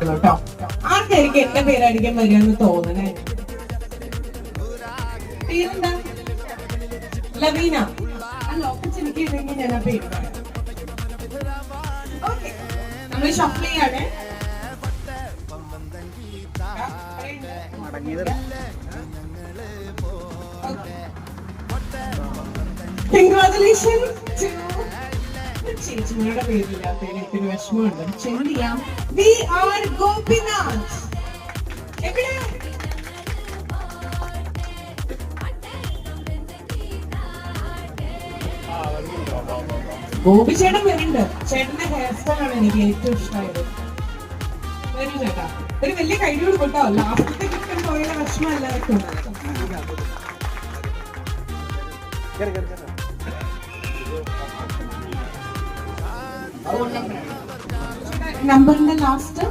കേട്ടോ ആർക്കായിരിക്കും എന്റെ പേരടിക്കാൻ വരികയെന്ന് തോന്നണേ? പേരെന്താ? ലവീന. ഇല്ലെങ്കിൽ ഞാൻ ആ പേര് നമ്മൾ ഷഫിൾ ചെയ്യാണ്. കൺഗ്രാറ്റുലേഷൻ ചേച്ചിമാരുടെ പേരില്ലാത്തതിന് എനിക്കൊരു വിഷമമുണ്ട്. പക്ഷെ എന്ത് ചെയ്യാം. V R Gopinath. എവിടെ? ഗോപി ചേട്ടൻ വരുന്നുണ്ട്. ചേട്ടന്റെ ഹെയർ സ്റ്റൈൽ ആണ് എനിക്ക് ഏറ്റവും ഇഷ്ടമായത്. വരൂ ചേട്ടാ. ഒരു വലിയ കൈഡി കൊടുക്കട്ടോ ലാസ്റ്റത്തെ കിട്ടാൻ പോയ വിഷമം എല്ലാവർക്കും നമ്പറിന്റെ ലാസ്റ്റ്